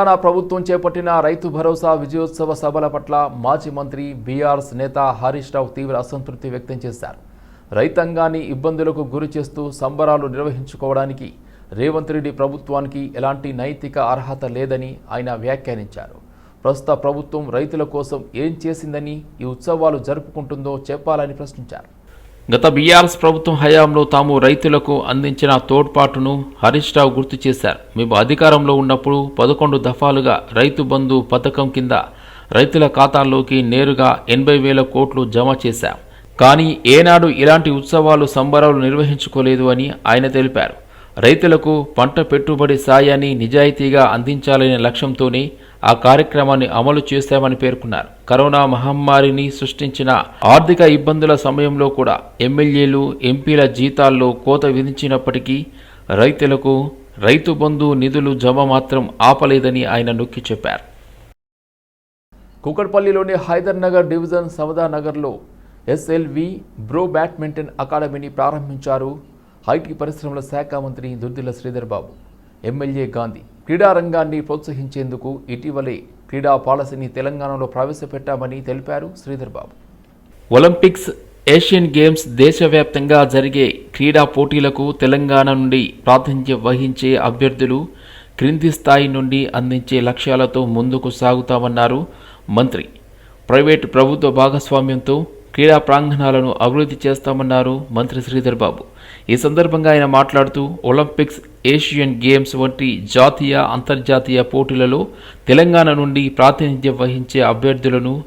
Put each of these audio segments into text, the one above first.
తెలంగాణ ప్రభుత్వం చేపట్టిన రైతు భరోసా విజయోత్సవ సభల పట్ల మాజీ మంత్రి బీఆర్ఎస్ నేత హరీష్ రావు తీవ్ర అసంతృప్తి వ్యక్తం చేశారు. రైతాంగాన్ని ఇబ్బందులకు గురి చేస్తూ సంబరాలు నిర్వహించుకోవడానికి రేవంత్ రెడ్డి ప్రభుత్వానికి ఎలాంటి నైతిక అర్హత లేదని ఆయన వ్యాఖ్యానించారు. ప్రస్తుత ప్రభుత్వం రైతుల కోసం ఏం చేసిందని ఈ ఉత్సవాలు జరుపుకుంటుందో చెప్పాలని ప్రశ్నించారు. గత బీఆర్ఎస్ ప్రభుత్వం హయాంలో తాము రైతులకు అందించిన తోడ్పాటును హరీష్ రావు గుర్తు చేశారు. మేము అధికారంలో ఉన్నప్పుడు పదకొండు దఫాలుగా రైతు బంధు పథకం కింద రైతుల ఖాతాల్లోకి నేరుగా ఎనభై వేల కోట్లు జమ చేశాం. కానీ ఏనాడు ఇలాంటి ఉత్సవాలు సంబరాలు నిర్వహించుకోలేదు అని ఆయన తెలిపారు. రైతులకు పంట పెట్టుబడి సాయాన్ని నిజాయితీగా అందించాలనే లక్ష్యంతోనే ఆ కార్యక్రమాన్ని అమలు చేశామని పేర్కొన్నారు. కరోనా మహమ్మారిని సృష్టించిన ఆర్థిక ఇబ్బందుల సమయంలో కూడా ఎమ్మెల్యేలు ఎంపీల జీతాల్లో కోత విధించినప్పటికీ రైతులకు రైతు బంధు నిధులు జమ మాత్రం ఆపలేదని ఆయన నొక్కి చెప్పారు. కూకట్పల్లిలోని హైదర్ నగర్ డివిజన్ సమదా నగర్లో ఎస్ఎల్వి బ్రో బ్యాడ్మింటన్ అకాడమీని ప్రారంభించారు ఐటీ పరిశ్రమల శాఖ మంత్రి దుర్దిల శ్రీధర్ బాబు ఎమ్మెల్యే గాంధీ. క్రీడా రంగాన్ని ప్రోత్సహించేందుకు ఇటీవలే క్రీడా పాలసీని తెలంగాణలో ప్రవేశపెట్టామని తెలిపారు Sridhar Babu. Olympics Asian Games దేశవ్యాప్తంగా జరిగే క్రీడా పోటీలకు తెలంగాణ నుండి ప్రాతినిధ్యం వహించే అభ్యర్థులు క్రింది స్థాయి నుండి అందించే లక్ష్యాలతో ముందుకు సాగుతామన్నారు మంత్రి. ప్రైవేటు ప్రభుత్వ భాగస్వామ్యంతో క్రీడా ప్రాంగణాలను అభివృద్ధి చేస్తామన్నారు మంత్రి శ్రీధర్ బాబు. ఈ సందర్భంగా ఆయన మాట్లాడుతూ ఒలింపిక్స్ ఏషియన్ గేమ్స్ వంటి జాతీయ అంతర్జాతీయ పోటీలలో తెలంగాణ నుండి ప్రాతినిధ్యం వహించే అభ్యర్థులను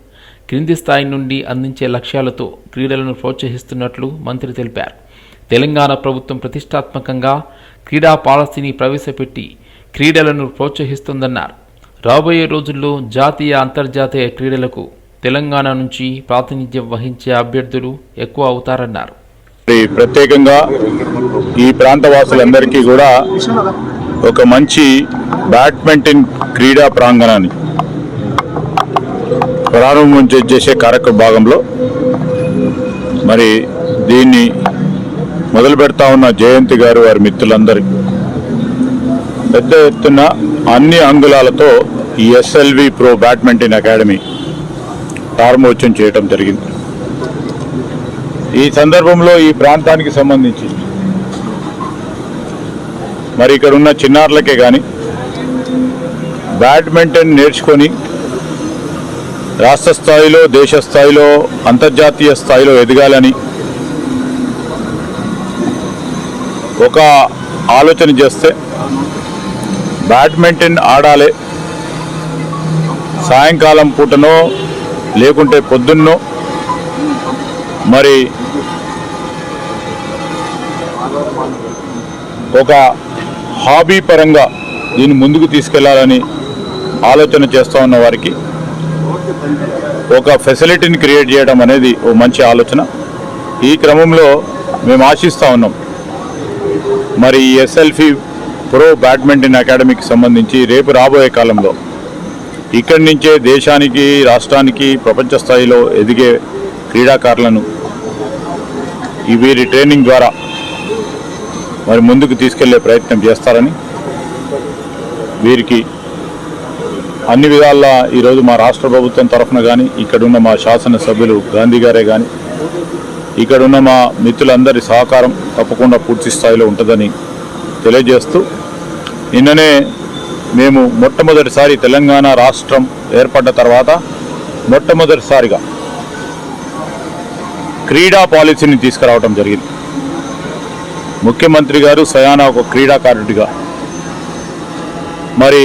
క్రింది స్థాయి నుండి అందించే లక్ష్యాలతో క్రీడలను ప్రోత్సహిస్తున్నట్లు మంత్రి తెలిపారు. తెలంగాణ ప్రభుత్వం ప్రతిష్టాత్మకంగా క్రీడా పాలసీని ప్రవేశపెట్టి క్రీడలను ప్రోత్సహిస్తుందన్నారు. రాబోయే రోజుల్లో జాతీయ అంతర్జాతీయ క్రీడలకు తెలంగాణ నుంచి ప్రాతినిధ్యం వహించే అభ్యర్థులు ఎక్కువ అవుతారన్నారు. ప్రత్యేకంగా ఈ ప్రాంత వాసులందరికీ కూడా ఒక మంచి బ్యాడ్మింటన్ క్రీడా ప్రాంగణాన్ని ప్రారంభం చేసే కార్యక్రమ భాగంలో మరి దీన్ని మొదలు పెడతా ఉన్న జయంతి గారు వారి మిత్రులందరి పెద్ద ఎత్తున అన్ని అంగుళాలతో ఈ ఎస్ఎల్వి ప్రో బ్యాడ్మింటన్ అకాడమీ ప్రారంభోత్సవం చేయడం జరిగింది. ఈ సందర్భంలో ఈ ప్రాంతానికి సంబంధించి. మరి ఇక్కడ ఉన్న చిన్నారులకే కానీ బ్యాడ్మింటన్ నేర్చుకొని రాష్ట్ర స్థాయిలో దేశ స్థాయిలో అంతర్జాతీయ స్థాయిలో ఎదగాలని ఒక ఆలోచన చేస్తే బ్యాడ్మింటన్ ఆడాలి సాయంకాలం పూటనో లేకుంటే పొద్దున్నో మరి ఒక హాబీ పరంగా దీన్ని ముందుకు తీసుకెళ్ళాలని ఆలోచన చేస్తూ ఉన్న వారికి ఒక ఫెసిలిటీని క్రియేట్ చేయడం అనేది ఓ మంచి ఆలోచన. ఈ క్రమంలో మేము ఆశిస్తూ ఉన్నాం. మరి ఈ ఎస్ఎల్ఫి ప్రో బ్యాడ్మింటన్ అకాడమీకి సంబంధించి రేపు రాబోయే కాలంలో ఇక్కడి నుంచే దేశానికి రాష్ట్రానికి ప్రపంచ స్థాయిలో ఎదిగే క్రీడాకారులను ఈ వీరి ట్రైనింగ్ ద్వారా మరి ముందుకు తీసుకెళ్ళే ప్రయత్నం చేస్తారని వీరికి అన్ని విధాల్లో ఈరోజు మా రాష్ట్ర ప్రభుత్వం తరఫున కానీ ఇక్కడున్న మా శాసనసభ్యులు గాంధీ గారే కానీ ఇక్కడున్న మా మిత్రులందరి సహకారం తప్పకుండా పూర్తి స్థాయిలో ఉంటుందని తెలియజేస్తూ నిన్ననే మేము మొట్టమొదటిసారి తెలంగాణ రాష్ట్రం ఏర్పడ్డ తర్వాత మొట్టమొదటిసారిగా క్రీడా పాలసీని తీసుకురావడం జరిగింది. ముఖ్యమంత్రి గారు సయానా ఒక క్రీడాకారుడిగా. మరి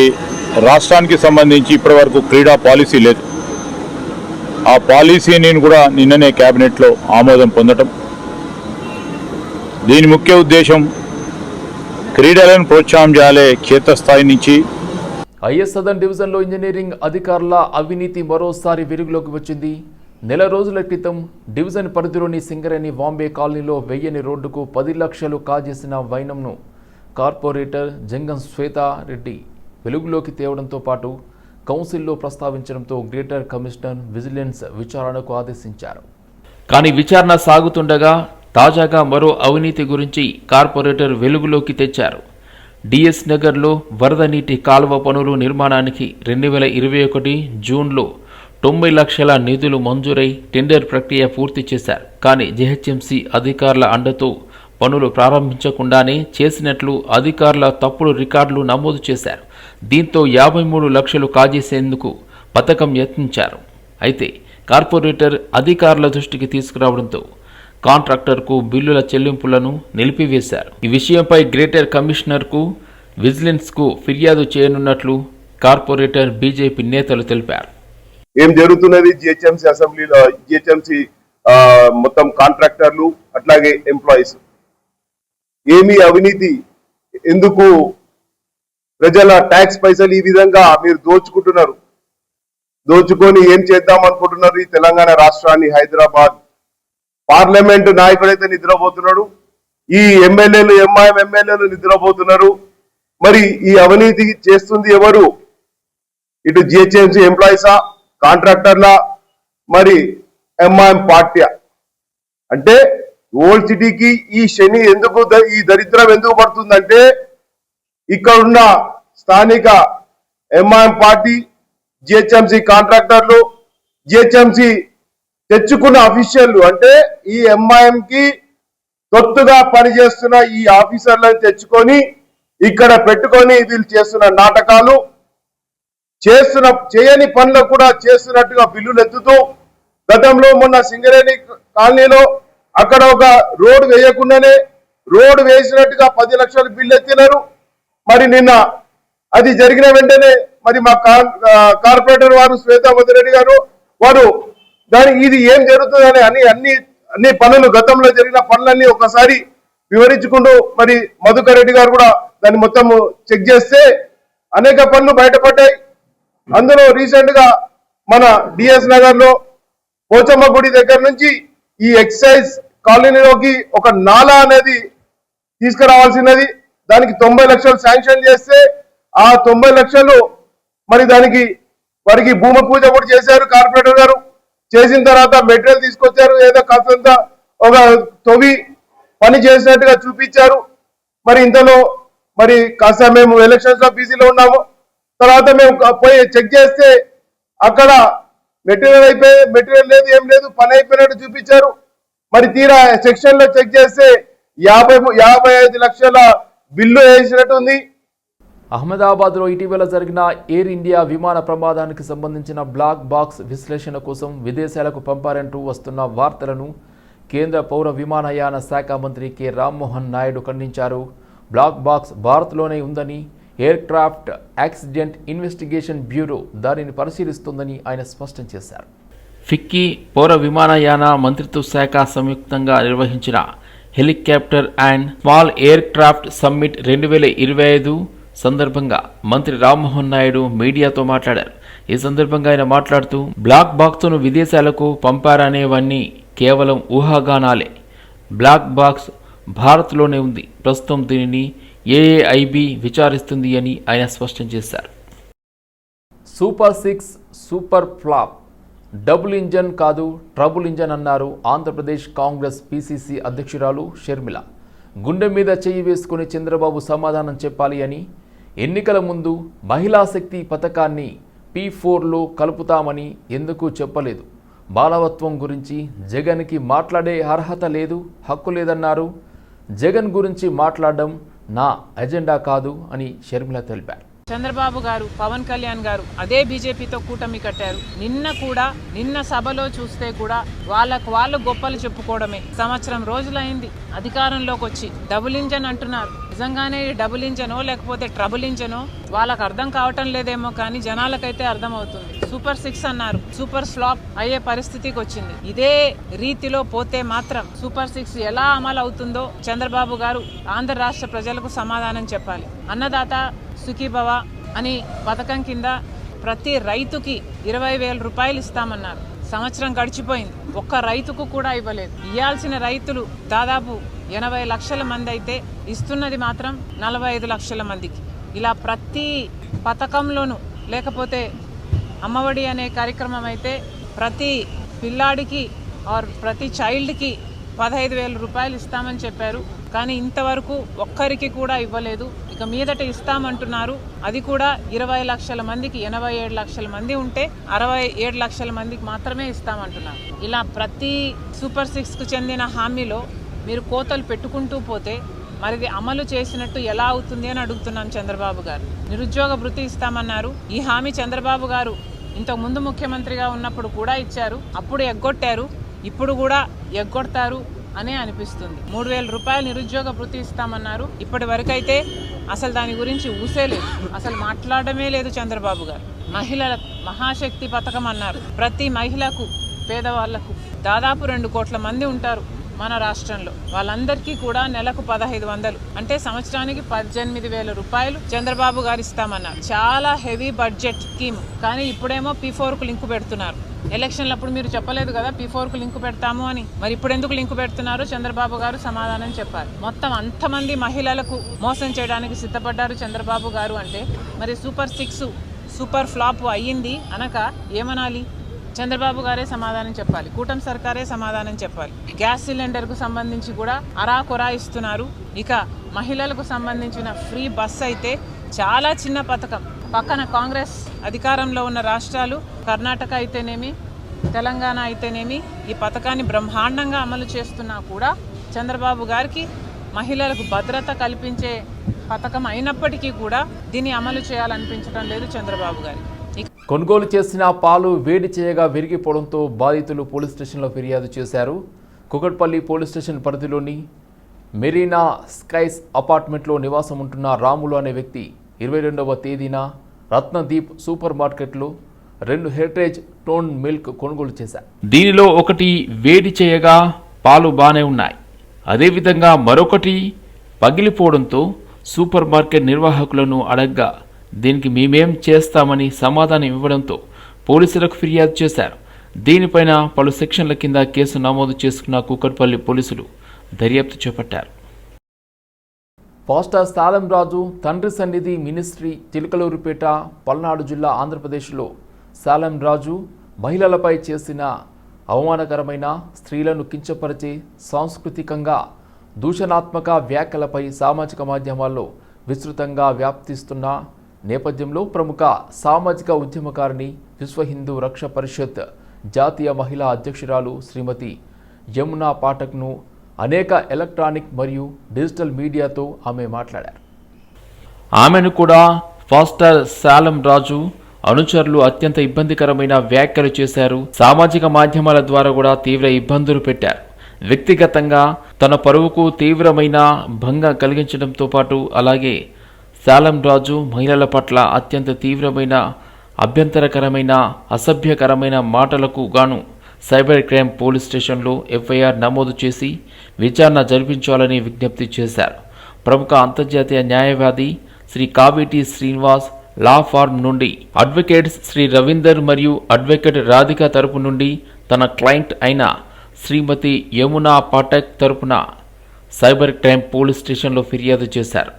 రాష్ట్రానికి సంబంధించి ఇప్పటివరకు క్రీడా పాలసీ లేదు. ఆ పాలసీని కూడా నిన్ననే క్యాబినెట్లో ఆమోదం పొందటం. దీని ముఖ్య ఉద్దేశం క్రీడలను ప్రోత్సాహం చేయాలే క్షేత్రస్థాయి నుంచి. ఐఎస్ సదర్న్ డివిజన్లో ఇంజనీరింగ్ అధికారుల అవినీతి మరోసారి వెలుగులోకి వచ్చింది. నెల రోజుల క్రితం డివిజన్ పరిధిలోని సింగరేణి బాంబే కాలనీలో వెయ్యని రోడ్డుకు పది లక్షలు కాజేసిన వైనంను కార్పొరేటర్ జంగం శ్వేతారెడ్డి వెలుగులోకి తేవడంతో పాటు కౌన్సిల్లో ప్రస్తావించడంతో గ్రేటర్ కమిషనర్ విజిలెన్స్ విచారణకు ఆదేశించారు. కానీ విచారణ సాగుతుండగా తాజాగా మరో అవినీతి గురించి కార్పొరేటర్ వెలుగులోకి తెచ్చారు. డిఎస్ నగర్లో వరద నీటి కాలువ పనులు నిర్మాణానికి రెండు వేల ఇరవై ఒకటి జూన్లో తొంభై లక్షల నిధులు మంజూరై టెండర్ ప్రక్రియ పూర్తి చేశారు. కానీ జెహెచ్ఎంసీ అధికారుల అండతో పనులు ప్రారంభించకుండానే చేసినట్లు అధికారుల తప్పుడు రికార్డులు నమోదు చేశారు. దీంతో యాభై మూడు లక్షలు కాజేసేందుకు పథకం యత్నించారు. అయితే కార్పొరేటర్ అధికారుల దృష్టికి తీసుకురావడంతో కాంట్రాక్టర్కు బిల్లుల చెల్లింపులను నిలిపివేశారు. ఈ విషయంపై గ్రేటర్ కమిషనర్కు విజిలెన్స్కు ఫిర్యాదు చేయనున్నట్లు కార్పొరేటర్ బీజేపీ నేతలు తెలిపారు. ఏం జరుగుతున్నది? జిహెచ్ఎంసీ అసెంబ్లీలో జిహెచ్ఎంసీ మొత్తం కాంట్రాక్టర్లు అట్లాగే ఎంప్లాయీస్. ఏమి అవినీతి? ఎందుకు ప్రజల ట్యాక్స్ పైసలు ఈ విధంగా మీరు దోచుకుంటున్నారు? దోచుకొని ఏం చేద్దాం అనుకుంటున్నారు ఈ తెలంగాణ రాష్ట్రాన్ని హైదరాబాద్? పార్లమెంట్ నాయకుడైతే నిద్రపోతున్నాడు. ఈ ఎమ్మెల్యేలు ఎంఐఎం ఎమ్మెల్యేలు నిద్రపోతున్నారు. మరి ఈ అవినీతి చేస్తుంది ఎవరు? ఇటు జిహెచ్ఎంసీ ఎంప్లాయీసా? కాంట్రాక్టర్ల మరి ఎంఐఎం పార్టీ. అంటే ఓల్డ్ సిటీకి ఈ శని ఎందుకు ఈ దరిద్రం ఎందుకు పడుతుందంటే ఇక్కడ ఉన్న స్థానిక ఎంఐఎం పార్టీ జిహెచ్ఎంసీ కాంట్రాక్టర్లు జిహెచ్ఎంసీ తెచ్చుకున్న అఫీషియల్లు. అంటే ఈ ఎంఐఎం కి తొత్తుగా పనిచేస్తున్న ఈ ఆఫీసర్లను తెచ్చుకొని ఇక్కడ పెట్టుకొని వీళ్ళు చేస్తున్న నాటకాలు చేస్తున్న చేయని పనులకు కూడా చేస్తున్నట్టుగా బిల్లులు ఎత్తుతూ గతంలో మొన్న సింగరేణి కాలనీలో అక్కడ ఒక రోడ్డు వేయకుండానే రోడ్డు వేసినట్టుగా పది లక్షలు బిల్లు ఎత్తినారు. మరి నిన్న అది జరిగిన వెంటనే మరి మా కార్- కార్పొరేటర్ వారు శ్వేతావతి రెడ్డి గారు వారు దాని ఇది ఏం జరుగుతుందని అని అన్ని అన్ని పనులు గతంలో జరిగిన పనులన్నీ ఒకసారి వివరించుకుంటూ మరి మధుకర్ రెడ్డి గారు కూడా దాన్ని మొత్తం చెక్ చేస్తే అనేక పనులు బయటపడ్డాయి. అందులో రీసెంట్గా మన డిఎస్ నగర్లో పోచమ్మ గుడి దగ్గర నుంచి ఈ ఎక్సైజ్ కాలనీలోకి ఒక నాలా అనేది తీసుకురావాల్సినది. దానికి తొంభై లక్షలు శాంక్షన్ చేస్తే ఆ తొంభై లక్షలు మరి దానికి వారికి భూమి పూజ కూడా చేశారు కార్పొరేటర్ గారు. చేసిన తర్వాత మెటీరియల్ తీసుకొచ్చారు. ఏదో కాస్తంత ఒక తొవి పని చేసినట్టుగా చూపించారు. మరి ఇంతలో మరి కాస్త మేము ఎలక్షన్స్లో బిజీలో ఉన్నాము. తర్వాత మేము పోయి చెక్ చేస్తే అక్కడ మెటీరియల్ అయిపోయి మెటీరియల్ లేదు ఏం లేదు పని అయిపోయినట్టు చూపించారు. మరి తీరా సెక్షన్లో చెక్ చేస్తే యాభై యాభై ఐదు లక్షల బిల్లు వేసినట్టు ఉంది. అహ్మదాబాద్లో ఇటీవల జరిగిన ఎయిర్ ఇండియా విమాన ప్రమాదానికి సంబంధించిన బ్లాక్ బాక్స్ విశ్లేషణ కోసం విదేశాలకు పంపారంటూ వస్తున్న వార్తలను కేంద్ర పౌర విమానయాన శాఖ మంత్రి కె. రామ్మోహన్ నాయుడు ఖండించారు. బ్లాక్ బాక్స్ భారత్లోనే ఉందని ఎయిర్క్రాఫ్ట్ యాక్సిడెంట్ ఇన్వెస్టిగేషన్ బ్యూరో దానిని పరిశీలిస్తుందని ఆయన స్పష్టం చేశారు. ఫిక్కీ పౌర విమానయాన మంత్రిత్వ శాఖ సంయుక్తంగా నిర్వహించిన helicopter and small aircraft summit రెండు వేల ఇరవై ఐదు సందర్భంగా మంత్రి రామ్మోహన్ నాయుడు మీడియాతో మాట్లాడారు. ఈ సందర్భంగా ఆయన మాట్లాడుతూ బ్లాక్ బాక్స్ను విదేశాలకు పంపారనేవన్నీ కేవలం ఊహాగానాలే. బ్లాక్ బాక్స్ భారత్లోనే ఉంది. ప్రస్తుతం దీనిని ఏఐబి విచారిస్తుంది అని ఆయన స్పష్టం చేశారు. Super six super flop. Double engine కాదు ట్రబుల్ ఇంజన్ అన్నారు ఆంధ్రప్రదేశ్ కాంగ్రెస్ పిసిసి అధ్యక్షురాలు షర్మిల. గుండె మీద చేయి వేసుకుని చంద్రబాబు సమాధానం చెప్పాలి అని ఎన్నికల ముందు మహిళా శక్తి పథకాన్ని పీ ఫోర్లో కలుపుతామని ఎందుకు చెప్పలేదు? బాలవత్వం గురించి జగన్కి మాట్లాడే అర్హత లేదు హక్కు లేదన్నారు. జగన్ గురించి మాట్లాడడం నా ఎజెండా కాదు అని షర్మిల తెలిపారు. చంద్రబాబు గారు పవన్ కళ్యాణ్ గారు అదే బీజేపీతో కూటమి కట్టారు. నిన్న కూడా నిన్న సభలో చూస్తే కూడా వాళ్ళకు వాళ్ళు గొప్పలు చెప్పుకోవడమే. సంవత్సరం రోజులైంది అధికారంలోకి వచ్చి డబుల్ ఇంజన్ అంటున్నారు. నిజంగానే డబుల్ ఇంజనో లేకపోతే ట్రబుల్ ఇంజనో? వాళ్ళకు అర్థం కావటం లేదేమో కానీ జనాలకైతే అర్థం అవుతుంది సూపర్ సిక్స్ అన్నారు సూపర్ స్లాప్ అయ్యే పరిస్థితికి వచ్చింది. ఇదే రీతిలో పోతే మాత్రం సూపర్ సిక్స్ ఎలా అమలు అవుతుందో చంద్రబాబు గారు ఆంధ్ర రాష్ట్ర ప్రజలకు సమాధానం చెప్పాలి. అన్నదాత సుఖీభవ అని పథకం కింద ప్రతి రైతుకి ఇరవై వేల రూపాయలు ఇస్తామన్నారు. సంవత్సరం గడిచిపోయింది. ఒక్క రైతుకు కూడా ఇవ్వలేదు. ఇవ్వాల్సిన రైతులు దాదాపు ఎనభై లక్షల మంది అయితే ఇస్తున్నది మాత్రం నలభై ఐదు లక్షల మందికి. ఇలా ప్రతి పథకంలోనూ లేకపోతే అమ్మఒడి అనే కార్యక్రమం అయితే ప్రతి పిల్లాడికి ఆర్ ప్రతి చైల్డ్కి పదహైదు వేల రూపాయలు ఇస్తామని చెప్పారు. కానీ ఇంతవరకు ఒక్కరికి కూడా ఇవ్వలేదు. ఇక మీదట ఇస్తామంటున్నారు. అది కూడా ఇరవై లక్షల మందికి ఎనభై ఏడు లక్షల మంది ఉంటే అరవై ఏడు లక్షల మందికి మాత్రమే ఇస్తామంటున్నారు. ఇలా ప్రతి సూపర్ సిక్స్కు చెందిన హామీలో మీరు కోతలు పెట్టుకుంటూ పోతే మరిది అమలు చేసినట్టు ఎలా అవుతుంది అని అడుగుతున్నాం చంద్రబాబు గారు. నిరుద్యోగ భృతి ఇస్తామన్నారు. ఈ హామీ చంద్రబాబు గారు ఇంతకు ముందు ముఖ్యమంత్రిగా ఉన్నప్పుడు కూడా ఇచ్చారు. అప్పుడు ఎగ్గొట్టారు. ఇప్పుడు కూడా ఎగ్గొడతారు. అనే అనిపిస్తుంది. మూడు వేల రూపాయలు నిరుద్యోగ వృత్తి ఇస్తామన్నారు. ఇప్పటి వరకైతే అసలు దాని గురించి ఊసే లేదు. అసలు మాట్లాడమే లేదు చంద్రబాబు గారు. మహిళల మహాశక్తి పథకం అన్నారు. ప్రతి మహిళకు పేదవాళ్ళకు దాదాపు రెండు కోట్ల మంది ఉంటారు మన రాష్ట్రంలో. వాళ్ళందరికీ కూడా నెలకు పదహైదు వందలు. అంటే సంవత్సరానికి పద్దెనిమిది వేల రూపాయలు చంద్రబాబు గారు ఇస్తామన్నారు. చాలా హెవీ బడ్జెట్ స్కీమ్. కానీ ఇప్పుడేమో పీ ఫోర్కు లింక్ పెడుతున్నారు. ఎలక్షన్లు అప్పుడు మీరు చెప్పలేదు కదా పీ కు లింక్ పెడతాము అని. మరి ఇప్పుడు ఎందుకు లింక్ పెడుతున్నారు చంద్రబాబు గారు సమాధానం చెప్పారు. మొత్తం అంతమంది మహిళలకు మోసం చేయడానికి సిద్ధపడ్డారు చంద్రబాబు గారు అంటే మరి సూపర్ సిక్స్ సూపర్ ఫ్లాప్ అయ్యింది అనక ఏమనాలి? చంద్రబాబు గారే సమాధానం చెప్పాలి. కూటమి సర్కారే సమాధానం చెప్పాలి. గ్యాస్ సిలిండర్కు సంబంధించి కూడా అరాకొరా ఇస్తున్నారు. ఇక మహిళలకు సంబంధించిన ఫ్రీ బస్ అయితే చాలా చిన్న పథకం. పక్కన కాంగ్రెస్ అధికారంలో ఉన్న రాష్ట్రాలు కర్ణాటక అయితేనేమి తెలంగాణ అయితేనేమి ఈ పథకాన్ని బ్రహ్మాండంగా అమలు చేస్తున్నా కూడా చంద్రబాబు గారికి మహిళలకు భద్రత కల్పించే పథకం అయినప్పటికీ కూడా దీన్ని అమలు చేయాలనిపించడం లేదు చంద్రబాబు గారికి. కొనుగోలు చేసిన పాలు వేడి చేయగా విరిగిపోవడంతో బాధితులు పోలీస్ స్టేషన్లో ఫిర్యాదు చేశారు. కుకట్పల్లి పోలీస్ స్టేషన్ పరిధిలోని మెరీనా స్కైస్ అపార్ట్మెంట్లో నివాసం ఉంటున్న రాములు అనే వ్యక్తి ఇరవై రెండవ తేదీన రత్నదీప్ సూపర్ మార్కెట్లో రెండు హెరిటేజ్ టోన్ మిల్క్ కొనుగోలు చేశారు. దీనిలో ఒకటి వేడి చేయగా పాలు బాగానే ఉన్నాయి. అదేవిధంగా మరొకటి పగిలిపోవడంతో సూపర్ మార్కెట్ నిర్వాహకులను అడగ్గా దీనికి మేమేం చేస్తామని సమాధానం ఇవ్వడంతో పోలీసులకు ఫిర్యాదు చేశారు. దీనిపైన పలు సెక్షన్ల కింద కేసు నమోదు చేసుకున్న కూకట్పల్లి పోలీసులు దర్యాప్తు చేపట్టారు. పాస్టర్ స్థాలం రాజు తండ్రి సన్నిధి మినిస్ట్రీ చిలకలూరుపేట పల్నాడు జిల్లా ఆంధ్రప్రదేశ్లో సాలం రాజు మహిళలపై చేసిన అవమానకరమైన స్త్రీలను కించపరిచే సాంస్కృతికంగా దూషణాత్మక వ్యాఖ్యలపై సామాజిక మాధ్యమాల్లో విస్తృతంగా వ్యాప్తిస్తున్న నేపథ్యంలో ప్రముఖ సామాజిక ఉద్యమకారిణి విశ్వ హిందూ రక్ష పరిషత్ జాతీయ మహిళా అధ్యక్షురాలు శ్రీమతి యమునా పాఠక్ను అనేక ఎలక్ట్రానిక్ మరియు డిజిటల్ మీడియాతో ఆమె మాట్లాడారు. ఆమెను కూడా ఫాస్టర్ శాలం రాజు అనుచరులు అత్యంత ఇబ్బందికరమైన వ్యాఖ్యలు చేశారు. సామాజిక మాధ్యమాల ద్వారా కూడా తీవ్ర ఇబ్బందులు పెట్టారు. వ్యక్తిగతంగా తన పరువుకు తీవ్రమైన భంగం కలిగించడంతో పాటు అలాగే శాలం రాజు మహిళల పట్ల అత్యంత తీవ్రమైన అభ్యంతరకరమైన అసభ్యకరమైన మాటలకు గాను సైబర్ క్రైమ్ పోలీస్ స్టేషన్లో ఎఫ్ఐఆర్ నమోదు చేసి విచారణ జరిపించాలని విజ్ఞప్తి చేశారు. ప్రముఖ అంతర్జాతీయ న్యాయవాది శ్రీ కావేటి శ్రీనివాస్ లా ఫార్మ్ నుండి అడ్వకేట్స్ శ్రీ రవీందర్ మరియు అడ్వకేట్ రాధిక తరపు నుండి తన క్లయింట్ అయిన శ్రీమతి యమునా పాఠక్ తరపున సైబర్ క్రైమ్ పోలీస్ స్టేషన్లో ఫిర్యాదు చేశారు.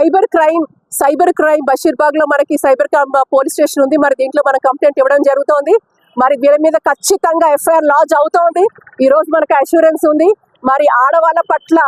సైబర్ క్రైమ్ సైబర్ క్రైమ్ బషీర్బాగ్లో మనకి సైబర్ క్రైమ్ పోలీస్ స్టేషన్ ఉంది. మరి దీంట్లో మన కంప్లైంట్ ఇవ్వడం జరుగుతోంది. మరి వీళ్ళ మీద ఖచ్చితంగా ఎఫ్ఐఆర్ లాజ్ అవుతోంది. ఈ రోజు మనకి అష్యూరెన్స్ ఉంది. మరి ఆడవాళ్ళ పట్ల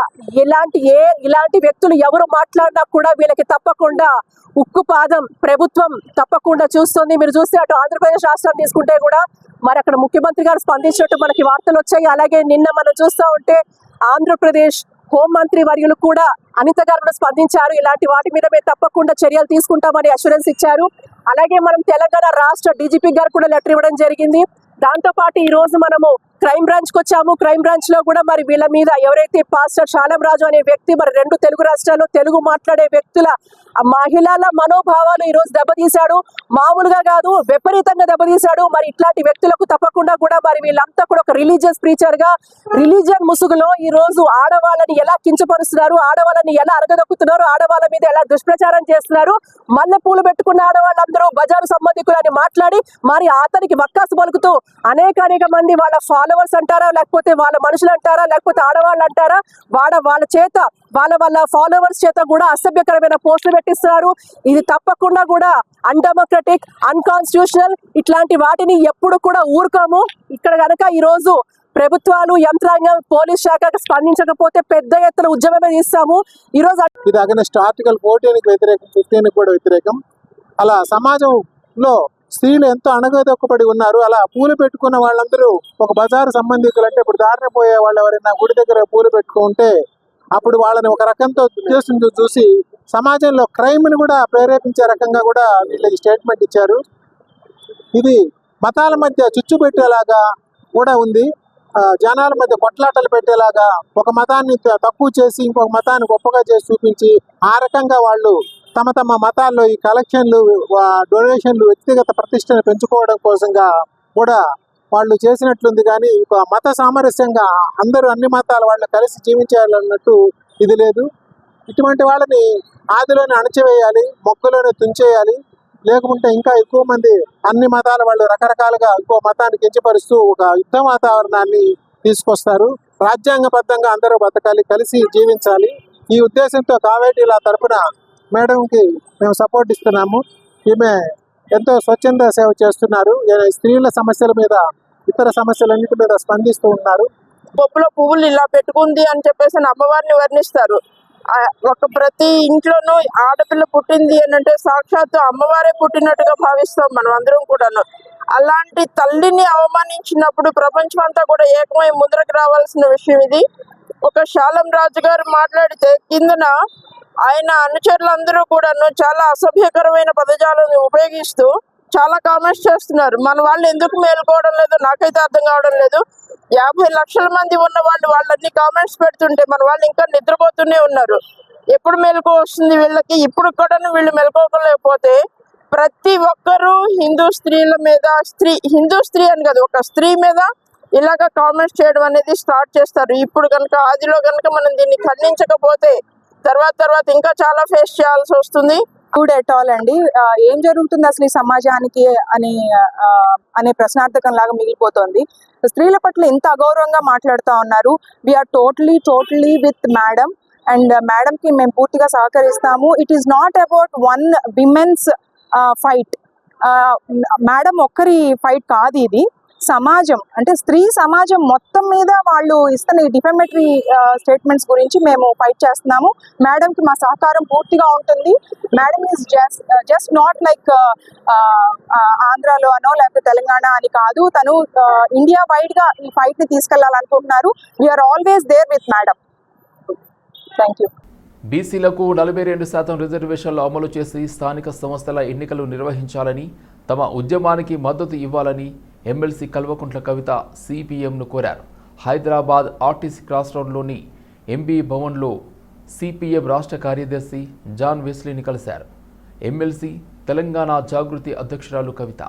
ఇలాంటి ఏ ఇలాంటి వ్యక్తులు ఎవరు మాట్లాడినా కూడా వీళ్ళకి తప్పకుండా ఉక్కు పాదం ప్రభుత్వం తప్పకుండా చూస్తుంది. మీరు చూస్తే అటు ఆంధ్రప్రదేశ్ రాష్ట్రాన్ని తీసుకుంటే కూడా మరి అక్కడ ముఖ్యమంత్రి గారు స్పందించినట్టు మనకి వార్తలు వచ్చాయి. అలాగే నిన్న మనం చూస్తూ ఉంటే ఆంధ్రప్రదేశ్ హోంమంత్రి వర్యులు కూడా అనిత గారు కూడా స్పందించారు. ఇలాంటి వాటి మీద మేము తప్పకుండా చర్యలు తీసుకుంటామని అష్యూరెన్స్ ఇచ్చారు. అలాగే మనం తెలంగాణ రాష్ట్ర డీజీపీ గారు కూడా లెటర్ ఇవ్వడం జరిగింది. దాంతో పాటు ఈ రోజు మనము క్రైమ్ బ్రాంచ్కి వచ్చాము. క్రైమ్ బ్రాంచ్లో కూడా మరి వీళ్ళ మీద ఎవరైతే పాస్టర్ శాలం రాజు అనే వ్యక్తి మరి రెండు తెలుగు రాష్ట్రాల్లో తెలుగు మాట్లాడే వ్యక్తుల ఆ మహిళల మనోభావాలు ఈ రోజు దెబ్బతీశాడు. మామూలుగా కాదు విపరీతంగా దెబ్బతీశాడు. మరి ఇట్లాంటి వ్యక్తులకు తప్పకుండా కూడా మరి వీళ్ళంతా కూడా ఒక రిలీజియస్ ప్రీచర్గా రిలీజియన్ ముసుగులో ఈ రోజు ఆడవాళ్ళని ఎలా కించపరుస్తున్నారు? ఆడవాళ్ళని ఎలా అరగదొక్కుతున్నారు? ఆడవాళ్ళ మీద ఎలా దుష్ప్రచారం చేస్తున్నారు? మల్లె పూలు పెట్టుకున్న ఆడవాళ్ళందరూ బజారు సంబంధికులు అని మాట్లాడి మరి అతనికి వక్కాసు పలుకుతూ అనేక అనేక మంది వాళ్ళ ఫాలోవర్స్ అంటారా లేకపోతే వాళ్ళ మనుషులు అంటారా లేకపోతే ఆడవాళ్ళు అంటారా? వాళ్ళ వాళ్ళ చేత వాళ్ళ వాళ్ళ ఫాలోవర్స్ చేత కూడా అసభ్యకరమైన పోస్టులు పెట్టిస్తున్నారు. ఇది తప్పకుండా కూడా అన్డెమోక్రటిక్ అన్కాన్స్టిట్యూషనల్ ఇట్లాంటి వాటిని ఎప్పుడు కూడా ఊరుకోము. ఇక్కడ గనక ఈ రోజు ప్రభుత్వాలు యంత్రాంగం పోలీస్ శాఖ స్పందించకపోతే పెద్ద ఎత్తున ఉద్యమమే తీస్తాము. ఈ ఇది అగనెస్ట్ ఆర్టికల్ ఫోర్టీన్కి వ్యతిరేకం ఫిఫ్టీన్కి కూడా వ్యతిరేకం. అలా సమాజంలో స్త్రీలు ఎంతో అణగదొక్కబడి ఉన్నారు. అలా పూలు పెట్టుకున్న వాళ్ళందరూ ఒక బజారు సంబంధికులు అంటే ఇప్పుడు దారిన పోయే వాళ్ళు ఎవరైనా గుడి దగ్గర పూలు పెట్టుకుంటే అప్పుడు వాళ్ళని ఒక రకంతో ఉద్దేశంతో చూసి సమాజంలో క్రైమ్ని కూడా ప్రేరేపించే రకంగా కూడా వీళ్ళకి స్టేట్మెంట్ ఇచ్చారు. ఇది మతాల మధ్య చుచ్చు పెట్టేలాగా కూడా ఉంది. ఆ, జనాల మధ్య కొట్లాటలు పెట్టేలాగా ఒక మతాన్ని తక్కువ చేసి ఇంకొక మతాన్ని గొప్పగా చేసి చూపించి ఆ రకంగా వాళ్ళు తమ తమ మతాల్లో ఈ కలెక్షన్లు వా- డొనేషన్లు వ్యక్తిగత ప్రతిష్టను పెంచుకోవడం కోసంగా కూడా వాళ్ళు చేసినట్లుంది. కానీ ఒక మత సామరస్యంగా అందరూ అన్ని మతాల వాళ్ళు కలిసి జీవించాలన్నట్టు ఇది లేదు. ఇటువంటి వాళ్ళని ఆదిలోనే అణచివేయాలి మొక్కలోనే తుంచేయాలి. లేకుంటే ఇంకా ఎక్కువ మంది అన్ని మతాల వాళ్ళు రకరకాలుగా ఇంకో మతాన్ని కించపరుస్తూ ఒక యుద్ధ వాతావరణాన్ని తీసుకొస్తారు. రాజ్యాంగబద్ధంగా అందరూ బతకాలి కలిసి జీవించాలి. ఈ ఉద్దేశంతో కావేటీల తరపున మేడంకి మేము సపోర్ట్ ఇస్తున్నాము. ఈమె ఎంతో స్వచ్ఛంద సేవ చేస్తున్నారు. స్త్రీల సమస్యల మీద ఇతర సమస్యలన్నిటి మీద స్పందిస్తూ ఉన్నారు. పప్పులో పువ్వులు ఇలా పెట్టుకుంది అని చెప్పేసి అని అమ్మవారిని వర్ణిస్తారు. ఒక ప్రతి ఇంట్లోనూ ఆడపిల్ల పుట్టింది అని అంటే సాక్షాత్తు అమ్మవారే పుట్టినట్టుగా భావిస్తాం మనం అందరం కూడాను. అలాంటి తల్లిని అవమానించినప్పుడు ప్రపంచం అంతా కూడా ఏకమై ముందరకు రావాల్సిన విషయం ఇది. ఒక శాలం రాజు గారు మాట్లాడితే కిందన ఆయన అనుచరులందరూ కూడాను చాలా అసభ్యకరమైన పదజాలను ఉపయోగిస్తూ చాలా కామెంట్స్ చేస్తున్నారు. మన వాళ్ళు ఎందుకు మేలుకోవడం లేదు? నాకైతే అర్థం కావడం లేదు. యాభై లక్షల మంది ఉన్న వాళ్ళు వాళ్ళన్ని కామెంట్స్ పెడుతుంటే మన వాళ్ళు ఇంకా నిద్రపోతూనే ఉన్నారు. ఎప్పుడు మెలకు వస్తుంది వీళ్ళకి? ఇప్పుడు కూడా వీళ్ళు మెలకోకలేకపోతే ప్రతి ఒక్కరూ హిందూ స్త్రీల మీద స్త్రీ హిందూ స్త్రీ అని కాదు ఒక స్త్రీ మీద ఇలాగ కామెంట్స్ చేయడం అనేది స్టార్ట్ చేస్తారు. ఇప్పుడు కనుక ఆదిలో కనుక మనం దీన్ని ఖండించకపోతే తర్వాత తర్వాత ఇంకా చాలా ఫేస్ చేయాల్సి వస్తుంది. గుడ్ ఎట్ ఆల్ అండి. ఏం జరుగుతుంది అసలు ఈ సమాజానికి అని అనే ప్రశ్నార్థకం లాగా మిగిలిపోతుంది. స్త్రీల పట్ల ఇంత అగౌరవంగా మాట్లాడుతూ ఉన్నారు. We are totally totally with madam and madam కి మేము పూర్తిగా సహకరిస్తాము. It is not about one women's fight madam ఒక్కరి ఫైట్ కాదు ఇది. సమాజం అంటే స్త్రీ సమాజం మొత్తం మీద వాళ్ళు ఇస్తున్న ఈ స్టేట్మెంట్స్ గురించి మేము ఫైట్ చేస్తున్నాము. మేడంకి మా సహకారం పూర్తిగా ఉంటుంది. Madam is just just not like ఆంధ్రాలో అనో లేకపోతే తెలంగాణ అని కాదు. తను ఇండియా వైడ్గా ఈ ఫైట్ని తీసుకెళ్ళాలనుకుంటున్నారు. We are always there with madam thank you బీసీలకు నలభై రెండు శాతం రిజర్వేషన్లు అమలు చేసి స్థానిక సంస్థల ఎన్నికలు నిర్వహించాలని తమ ఉద్యమానికి మద్దతు ఇవ్వాలని ఎమ్మెల్సీ కల్వకుంట్ల కవిత సిపిఎంను కోరారు. హైదరాబాద్ ఆర్టీసీ క్రాస్ రోడ్లోని ఎంబీ భవన్లో సిపిఎం రాష్ట్ర కార్యదర్శి జాన్ వెస్లీని కలిశారు. ఎమ్మెల్సీ తెలంగాణ జాగృతి అధ్యక్షురాలు కవిత.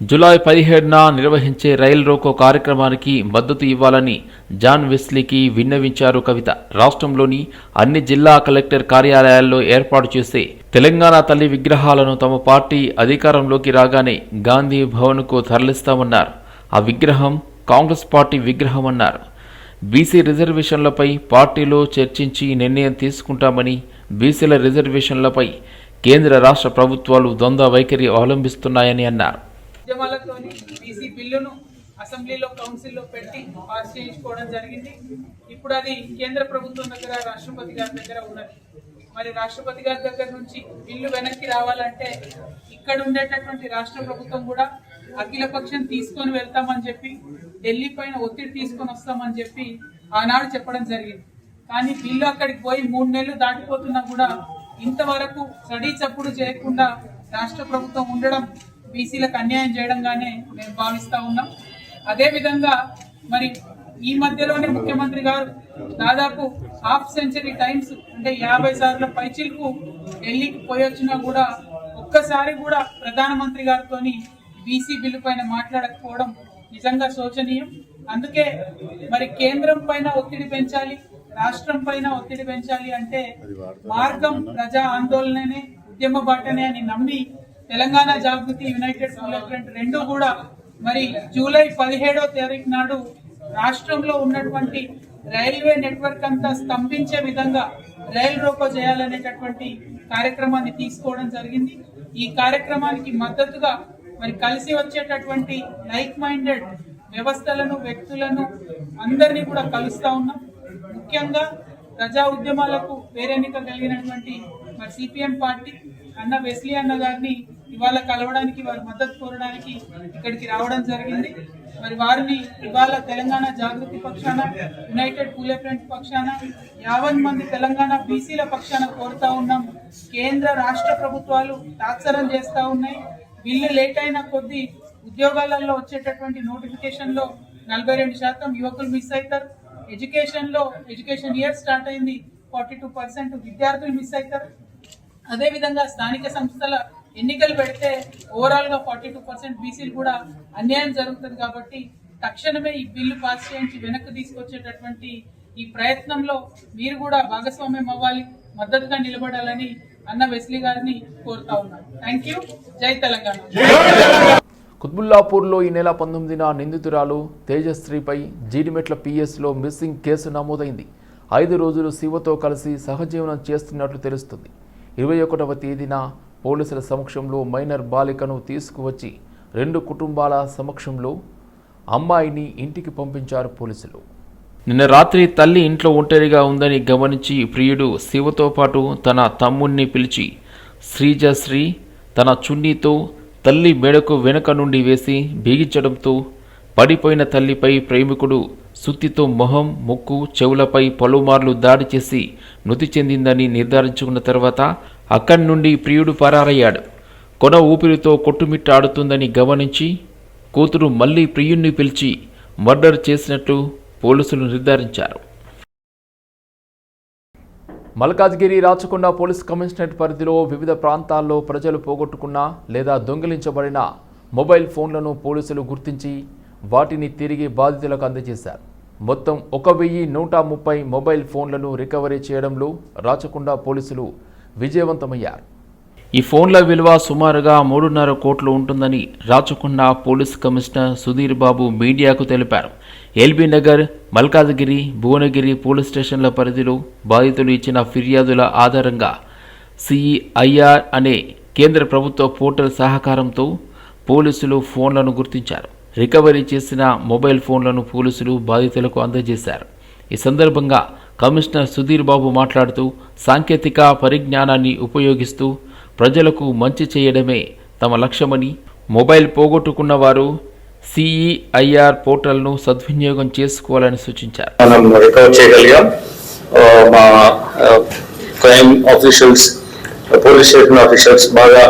జులై పదిహేడున నిర్వహించే రైల్ రోకో కార్యక్రమానికి మద్దతు ఇవ్వాలని జాన్ వెస్లీకి విన్నవించారు కవిత. రాష్ట్రంలోని అన్ని జిల్లా కలెక్టర్ కార్యాలయాల్లో ఏర్పాటు చేసే తెలంగాణ తల్లి విగ్రహాలను తమ పార్టీ అధికారంలోకి రాగానే గాంధీ భవన్కు తరలిస్తామన్నారు. ఆ విగ్రహం కాంగ్రెస్ పార్టీ విగ్రహం అన్నారు. బీసీ రిజర్వేషన్లపై పార్టీలో చర్చించి నిర్ణయం తీసుకుంటామని బీసీల రిజర్వేషన్లపై కేంద్ర రాష్ట్ర ప్రభుత్వాలు ద్వంద్వ వైఖరి అవలంబిస్తున్నాయని అన్నారు. ఉద్యమాలతోని బీసీ బిల్లును అసెంబ్లీలో కౌన్సిల్లో పెట్టి పాస్ చేయించుకోవడం జరిగింది. ఇప్పుడు అది కేంద్ర ప్రభుత్వం దగ్గర రాష్ట్రపతి గారి దగ్గర ఉన్నది. మరి రాష్ట్రపతి గారి దగ్గర నుంచి బిల్లు వెనక్కి రావాలంటే ఇక్కడ ఉండేటటువంటి రాష్ట్ర ప్రభుత్వం కూడా అఖిలపక్షం తీసుకొని వెళ్తామని చెప్పి ఢిల్లీ పైన ఒత్తిడి తీసుకొని వస్తామని చెప్పి ఆనాడు చెప్పడం జరిగింది. కానీ బిల్లు అక్కడికి పోయి మూడు నెలలు దాటిపోతున్నా కూడా ఇంతవరకు స్టడీ చప్పుడు చేయకుండా రాష్ట్ర ప్రభుత్వం ఉండడం బీసీలకు అన్యాయం చేయడంగానే మేము భావిస్తూ ఉన్నాం. అదే విధంగా మరి ఈ మధ్యలోనే ముఖ్యమంత్రి గారు దాదాపు హాఫ్ సెంచరీ టైమ్స్ అంటే యాభై సార్ల పైచిలకు ఢిల్లీకి పోయొచ్చినా కూడా ఒక్కసారి కూడా ప్రధానమంత్రి గారితో బీసీ బిల్లు పైన మాట్లాడకపోవడం నిజంగా శోచనీయం. అందుకే మరి కేంద్రం పైన ఒత్తిడి పెంచాలి రాష్ట్రం పైన ఒత్తిడి పెంచాలి అంటే మార్గం ప్రజా ఆందోళననే ఉద్యమ బాటనే అని నమ్మి తెలంగాణ జాగృతి యునైటెడ్ బుల్లెట్ ఫ్రంట్ రెండు కూడా మరి జూలై పదిహేడో తారీఖు నాడు రాష్ట్రంలో ఉన్నటువంటి రైల్వే నెట్వర్క్ అంతా స్తంభించే విధంగా రైలు రోకో చేయాలనేటటువంటి కార్యక్రమాన్ని తీసుకోవడం జరిగింది. ఈ కార్యక్రమానికి మద్దతుగా మరి కలిసి వచ్చేటటువంటి లైక్ మైండెడ్ వ్యవస్థలను వ్యక్తులను అందరినీ కూడా కలుస్తా ఉన్నాం. ముఖ్యంగా ప్రజా ఉద్యమాలకు పేరెన్నిక కలిగినటువంటి మరి సిపిఎం పార్టీ అన్న వెస్లీ అన్న గారిని ఇవాళ కలవడానికి వారి మద్దతు కోరడానికి ఇక్కడికి రావడం జరిగింది. మరి వారిని ఇవాళ తెలంగాణ జాగృతి పక్షాన యునైటెడ్ పూలే ఫ్రంట్ పక్షాన యావన్ మంది తెలంగాణ బీసీల పక్షాన కోరుతా ఉన్నాం. కేంద్ర రాష్ట్ర ప్రభుత్వాలు తాత్సరం చేస్తూ ఉన్నాయి. బిల్లు లేట్ అయిన కొద్దీ ఉద్యోగాలలో వచ్చేటటువంటి నోటిఫికేషన్లో నలభై రెండు శాతం యువకులు మిస్ అవుతారు. ఎడ్యుకేషన్లో ఎడ్యుకేషన్ ఇయర్ స్టార్ట్ అయింది ఫార్టీ టూ పర్సెంట్ విద్యార్థులు మిస్ అవుతారు. అదేవిధంగా స్థానిక సంస్థల ఎన్నికలు పెడితే ఓవరాల్గా ఫార్టీ టూ పర్సెంట్ బీసీలు కూడా అన్యాయం జరుగుతుంది కాబట్టి తక్షణమే ఈ బిల్లు పాస్ చేయించి వెనక్కి తీసుకొచ్చేటటువంటి ఈ ప్రయత్నంలో మీరు కూడా భాగస్వామ్యం అవ్వాలి మద్దతుగా నిలబడాలని అన్న వెస్లీ గారిని కోరుతా ఉన్నాను థ్యాంక్ యూ జై తెలంగాణ. కుత్బుల్లాపూర్లో ఈ నెల పంతొమ్మిదిన నిందితురాలు తేజశ్రీపై జీడిమెట్ల పిఎస్లో మిస్సింగ్ కేసు నమోదైంది. ఐదు రోజులు శివతో కలిసి సహజీవనం చేస్తున్నట్లు తెలుస్తుంది. ఇరవై ఒకటవ తేదీన పోలీసుల సమక్షంలో మైనర్ బాలికను తీసుకువచ్చి రెండు కుటుంబాల సమక్షంలో అమ్మాయిని ఇంటికి పంపించారు పోలీసులు. నిన్న రాత్రి తల్లి ఇంట్లో ఒంటరిగా ఉందని గమనించి ప్రియుడు శివతో పాటు తన తమ్ముణ్ణి పిలిచి శ్రీజశ్రీ తన చున్నీతో తల్లి మెడకు వెనుక నుండి వేసి బిగించడంతో పడిపోయిన తల్లిపై ప్రేమికుడు సుత్తితో మొహం ముక్కు చెవులపై పలుమార్లు దాడి చేసి మృతి చెందిందని నిర్ధారించుకున్న తర్వాత అక్కడి నుండి ప్రియుడు పరారయ్యాడు కొన ఊపిరితో కొట్టుమిట్టాడుతుందని గమనించి కూతురు మళ్ళీ ప్రియుణ్ణి పిలిచి మర్డర్ చేసినట్లు పోలీసులు నిర్ధారించారు. మల్కాజ్గిరి రాచకొండ పోలీస్ కమిషనరేట్ పరిధిలో వివిధ ప్రాంతాల్లో ప్రజలు పోగొట్టుకున్న లేదా దొంగిలించబడిన మొబైల్ ఫోన్లను పోలీసులు గుర్తించి వాటిని తిరిగి బాధితులకు అందజేశారు. మొత్తం ఒక వెయ్యి నూట ముప్పై మొబైల్ ఫోన్లను రికవరీ చేయడంలో రాచకొండ పోలీసులు విజయవంతమయ్యారు. ఈ ఫోన్ల విలువ సుమారుగా మూడున్నర కోట్లు ఉంటుందని రాచకొండ పోలీస్ కమిషనర్ సుధీర్ బాబు మీడియాకు తెలిపారు. ఎల్బీ నగర్ మల్కాజ్గిరి భువనగిరి పోలీస్ స్టేషన్ల పరిధిలో బాధితులు ఇచ్చిన ఫిర్యాదుల ఆధారంగా సిఐఆర్ అనే కేంద్ర ప్రభుత్వ పోర్టల్ సహకారంతో పోలీసులు ఫోన్లను గుర్తించారు. రికవరీ చేసిన మొబైల్ ఫోన్లను పోలీసులు బాధితులకు అందజేశారు. ఈ సందర్భంగా కమిషనర్ సుధీర్ బాబు మాట్లాడుతూ సాంకేతిక పరిజ్ఞానాన్ని ఉపయోగిస్తూ ప్రజలకు మంచి చేయడమే తమ లక్ష్యమని మొబైల్ పోగొట్టుకున్న వారు సిఈఐఆర్ పోర్టల్ను సద్వినియోగం చేసుకోవాలని సూచించారు. మనం రికవర్ చేయగలిగాం. మా crime officials police station officials బాగా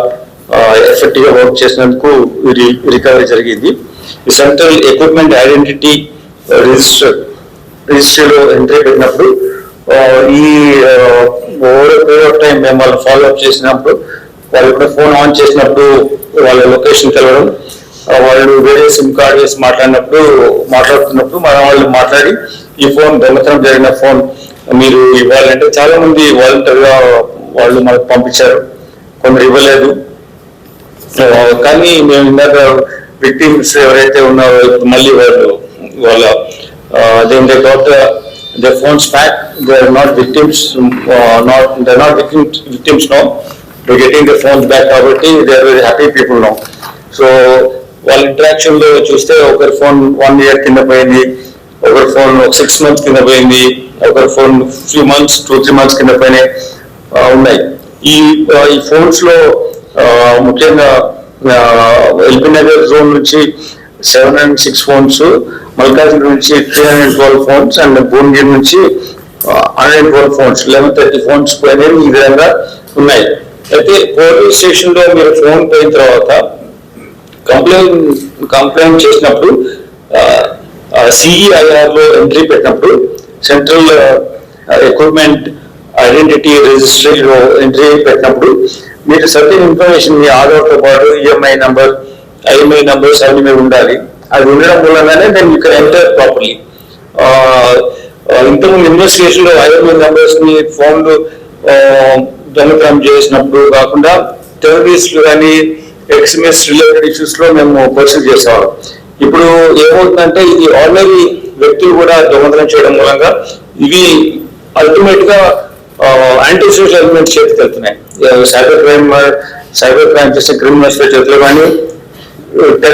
ఎఫెక్టివ్గా వర్క్ చేసినందుకు రికవరీ జరిగింది. ఈ సెంట్రల్ ఎక్విప్మెంట్ ఐడెంటిటీ రిజిస్టర్ రిజిస్టర్లో ఎంట్రీ పెట్టినప్పుడు ఈ ఓవర్ పీరియడ్ ఆఫ్ టైం మేము వాళ్ళు ఫాలో అప్ చేసినప్పుడు వాళ్ళు ఇప్పుడు ఫోన్ ఆన్ చేసినప్పుడు వాళ్ళ లొకేషన్ తెలవడం వాళ్ళు వేరే సిమ్ కార్డ్ వేసి మాట్లాడినప్పుడు మాట్లాడుతున్నప్పుడు మన వాళ్ళు మాట్లాడి ఈ ఫోన్ దొంగతనం జరిగిన ఫోన్ మీరు ఇవ్వాలంటే చాలా మంది వాలంటీర్గా వాళ్ళు మనకు పంపించారు. కొందరు ఇవ్వలేదు. కానీ మేము ఇందాక విక్టిమ్స్ ఎవరైతే ఉన్నారో ఇప్పుడు మళ్ళీ వాళ్ళు వాళ్ళ then they got the phones back they are not victims not they not victims no they getting the phones back కాబట్టి they are very happy people no so వాళ్ళ ఇంటరాక్షన్లో చూస్తే ఒకరి ఫోన్ వన్ ఇయర్ కింద పోయింది ఒకరి ఫోన్ ఒక six months కింద పోయింది ఒకరి phone few months two three months కింద పోయినాయి ఉన్నాయి. ఈ ఈ ఫోన్స్లో ముఖ్యంగా ఎల్బీ నగర్ జోన్ నుంచి seven hundred six phones Malkajgiri నుంచి three hundred twelve phones and Bhuvanagiri నుంచి hundred twelve phones eleven thirty phones అనేవి ఈ విధంగా ఉన్నాయి. అయితే పోలీస్ స్టేషన్లో మీరు ఫోన్ పోయిన తర్వాత కంప్లైంట్ కంప్లైంట్ చేసినప్పుడు సిఈఐఆర్లో ఎంట్రీ పెట్టినప్పుడు సెంట్రల్ ఎక్విప్మెంట్ ఐడెంటిటీ రిజిస్ట్రీలో ఎంట్రీ పెట్టినప్పుడు మీరు సర్టిన్ ఇన్ఫర్మేషన్ మీ ఆధార్తో పాటు ఈఎంఐ నంబర్ ఐఎంఐ నంబర్స్ అన్ని మీరు ఉండాలి. అది ఉండడం మూలంగానే నేను ఇక్కడ ఎంటర్ ప్రాపర్లీ ఇంతకుముందు ఇన్వెస్టిగేషన్లో ఐఎంఐ నంబర్స్ని ఫోన్లు దొంగతనం చేసినప్పుడు కాకుండా టెర్రరిస్టులు కానీ ఎక్స్ట్రీమిస్ట్ రిలేటెడ్ ఇష్యూస్లో మేము పర్సీవ్ చేసేవాళ్ళం ఇప్పుడు ఏమవుతుందంటే ఇది ఆల్రెడీ వ్యక్తులు కూడా దొంగతనం చేయడం మూలంగా ఇవి అల్టిమేట్గా యాంటీ సోషల్ ఎలిమెంట్స్ చేతికి వెళ్తున్నాయి. సైబర్ క్రైమ్ సైబర్ క్రైమ్ చేసే క్రిమినల్స్ చేతిలో కానీ